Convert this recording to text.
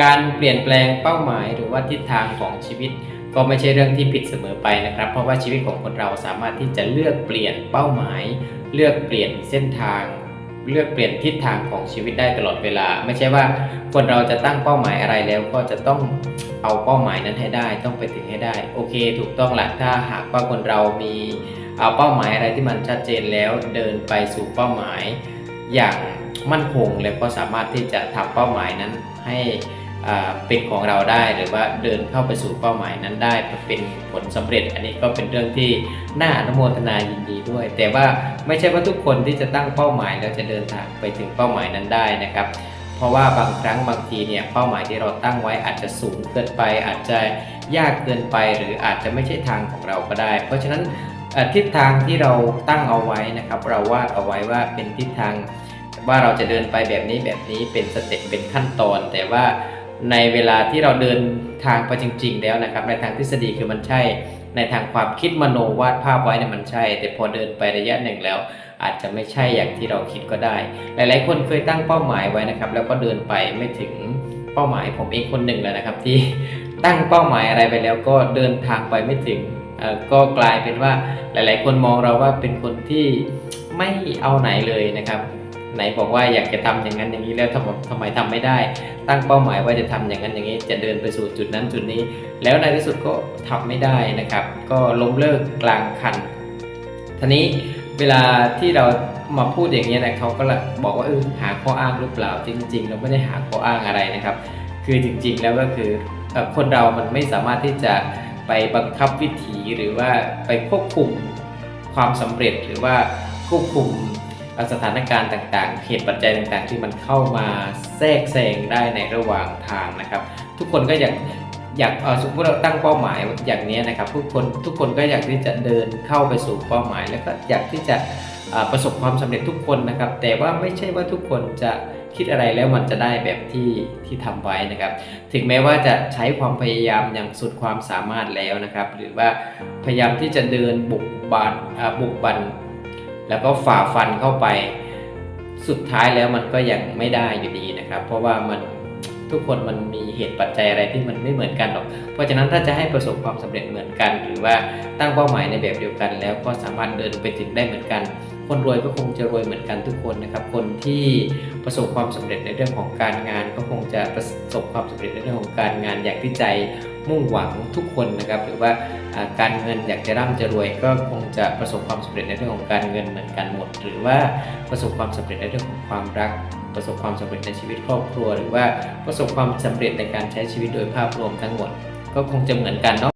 การเปลี่ยนแปลงเป้าหมายหรือว่าทิศทางของชีวิต ก็ไม่ใช่เรื่องที่ผิดเสมอไปนะครับ เพราะว่าชีวิตของคนเราสามารถที่จะเลือกเปลี่ยนเป้าหมาย เลือกเปลี่ยนเส้นทาง เลือกเปลี่ยนทิศทางของชีวิตได้ตลอดเวลา ไม่ใช่ว่าคนเราจะตั้งเป้าหมายอะไรแล้วก็จะต้องเอาเป้าหมายนั้นให้ได้ต้องไปถึงให้ได้ โอเค ถูกต้องแหละถ้าหากว่าคนเรามีเอาเป้าหมายอะไรที่มันชัดเจนแล้วเดินไปสู่เป้าหมาย อย่างมั่นคงแล้วก็สามารถที่จะทำเป้าหมายนั้นให้ เป็นของเราได้หรือว่าเดินเข้าไปสู่เป้าหมายนั้นได้เป็นผลสำเร็จ อันนี้ก็เป็นเรื่องที่น่าอนุโมทนายินดีด้วย แต่ว่าไม่ใช่ว่าทุกคนที่จะตั้งเป้าหมายแล้วจะเดินทางไปถึงเป้าหมายนั้นได้นะครับ เพราะว่าบางครั้งบางทีเนี่ยเป้าหมายที่เราตั้งไว้อาจจะสูงเกินไป อาจจะยากเกินไป หรืออาจจะไม่ใช่ทางของเราก็ได้ เพราะฉะนั้นทิศทางที่เราตั้งเอาไว้นะครับ เราวาดเอาไว้ว่าเป็นทิศทางว่าเราจะเดินไปแบบนี้แบบนี้เป็นสเต็ปเป็นขั้นตอน แต่ว่า ในเวลาที่เราเดินทางไปจริง ๆ แล้วนะครับ ในทางทฤษฎีคือมันใช่ ในทางความคิดมโนวาดภาพไว้เนี่ยมันใช่ แต่พอเดินไประยะหนึ่งแล้ว อาจจะไม่ใช่อย่างที่เราคิดก็ได้ หลายๆ คนเคยตั้งเป้าหมายไว้นะครับ แล้วก็เดินไปไม่ถึงเป้าหมายผมเองคนหนึ่งแล้วนะครับ ที่ตั้งเป้าหมายอะไรไปแล้วก็เดินทางไปไม่ถึงก็กลายเป็นว่าหลาย ๆ คนมองเราว่าเป็นคนที่ไม่เอาไหนเลยนะครับ ไหนบอกว่าอยากจะทำอย่างนั้นอย่างนี้แล้วทำทำไมทำไม่ได้ ตั้งเป้าหมายว่าจะทำอย่างนั้นอย่างนี้ จะเดินไปสู่จุดนั้นจุดนี้ แล้วในที่สุดก็ทำไม่ได้นะครับ ก็ล้มเลิกกลางคันทีนี้เวลาที่เรามาพูดอย่างนี้นะเขาก็ละบอกว่าเออหาข้ออ้างหรือเปล่าจริง ๆ เราไม่ได้หาข้ออ้างอะไรนะครับ คือจริง ๆ แล้วก็คือคนเรามันไม่สามารถที่จะไปบังคับวิถีหรือว่าไปควบคุมความสำเร็จหรือว่าควบคุม สถานการณ์ต่างๆ เหตุปัจจัยต่างๆ ที่มันเข้ามาแทรกแซงได้ในระหว่างทางนะครับ ทุกคนก็อยากอยากสมมติเราตั้งเป้าหมายอย่างนี้นะครับ ทุกคนทุกคนก็อยากที่จะเดินเข้าไปสู่เป้าหมาย แล้วก็อยากที่จะประสบความสำเร็จทุกคนนะครับ แต่ว่าไม่ใช่ว่าทุกคนจะคิดอะไรแล้วมันจะได้แบบที่ที่ทำไว้นะครับ ถึงแม้ว่าจะใช้ความพยายามอย่างสุดความสามารถแล้วนะครับ หรือว่าพยายามที่จะเดินบุกบันบุกบัน แล้วก็ฝ่าฟันเข้าไป สุดท้ายแล้วมันก็ยังไม่ได้อยู่ดีนะครับ เพราะว่ามันทุกคนมันมีเหตุปัจจัยอะไรที่มันไม่เหมือนกันหรอก เพราะฉะนั้นถ้าจะให้ประสบความสำเร็จเหมือนกัน หรือว่าตั้งเป้าหมายในแบบเดียวกัน แล้วก็สามารถเดินไปถึงได้เหมือนกัน คนรวยก็คงจะรวยเหมือนกันทุกคนนะครับ คนที่ประสบความสำเร็จในเรื่องของการงาน ก็คงจะประสบความสำเร็จในเรื่องของการงานอย่างที่ใจ มุ่งหวังทุกคนนะครับหรือว่าการเงินอยากจะร่ำจะรวย ก็คงจะประสบความสำเร็จในเรื่องของการเงินเหมือนกันหมด หรือว่าประสบความสำเร็จในเรื่องของความรัก ประสบความสำเร็จในชีวิตครอบครัว หรือว่าประสบความสำเร็จในการใช้ชีวิตโดยภาพรวมทั้งหมด ก็คงจะเหมือนกันเนาะ